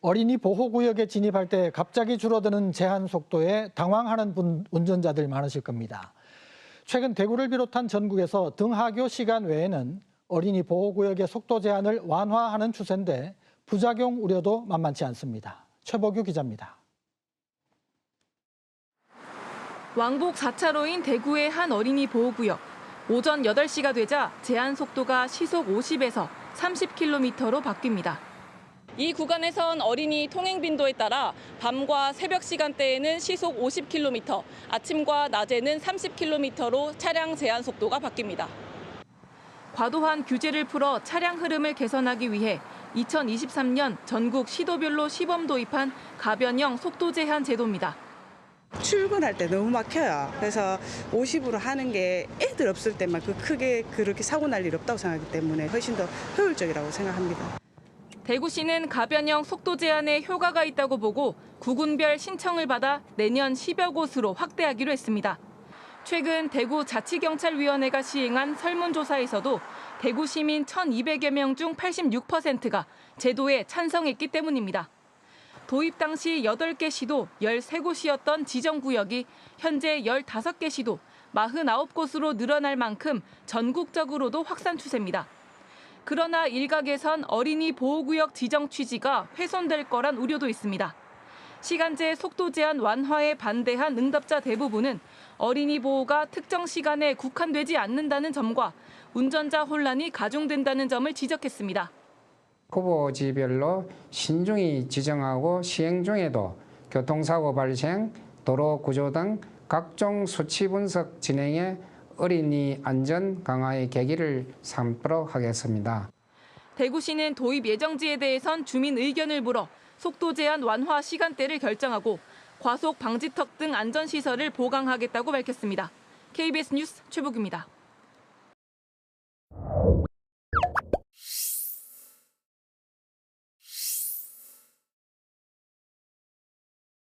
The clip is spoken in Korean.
어린이 보호구역에 진입할 때 갑자기 줄어드는 제한 속도에 당황하는 분, 운전자들 많으실 겁니다. 최근 대구를 비롯한 전국에서 등하교 시간 외에는 어린이 보호구역의 속도 제한을 완화하는 추세인데 부작용 우려도 만만치 않습니다. 최보규 기자입니다. 왕복 4차로인 대구의 한 어린이 보호구역. 오전 8시가 되자 제한 속도가 시속 50에서 30km로 바뀝니다. 이 구간에선 어린이 통행 빈도에 따라 밤과 새벽 시간대에는 시속 50km, 아침과 낮에는 30km로 차량 제한 속도가 바뀝니다. 과도한 규제를 풀어 차량 흐름을 개선하기 위해 2023년 전국 시도별로 시범 도입한 가변형 속도 제한 제도입니다. 출근할 때 너무 막혀요. 그래서 50으로 하는 게 애들 없을 때만 그 크게 그렇게 사고 날 일 없다고 생각하기 때문에 훨씬 더 효율적이라고 생각합니다. 대구시는 가변형 속도 제한에 효과가 있다고 보고 구군별 신청을 받아 내년 10여 곳으로 확대하기로 했습니다. 최근 대구 자치경찰위원회가 시행한 설문조사에서도 대구 시민 1,200여 명 중 86%가 제도에 찬성했기 때문입니다. 도입 당시 8개 시도 13곳이었던 지정구역이 현재 15개 시도 49곳으로 늘어날 만큼 전국적으로도 확산 추세입니다. 그러나 일각에선 어린이 보호구역 지정 취지가 훼손될 거란 우려도 있습니다. 시간제 속도 제한 완화에 반대한 응답자 대부분은 어린이 보호가 특정 시간에 국한되지 않는다는 점과 운전자 혼란이 가중된다는 점을 지적했습니다. 후보지별로 신중히 지정하고 시행 중에도 교통사고 발생, 도로 구조 등 각종 수치 분석 진행에 어린이 안전 강화의 계기를 삼도록 하겠습니다. 대구시는 도입 예정지에 대해선 주민 의견을 물어 속도 제한 완화 시간대를 결정하고 과속 방지턱 등 안전시설을 보강하겠다고 밝혔습니다. KBS 뉴스 최복입니다.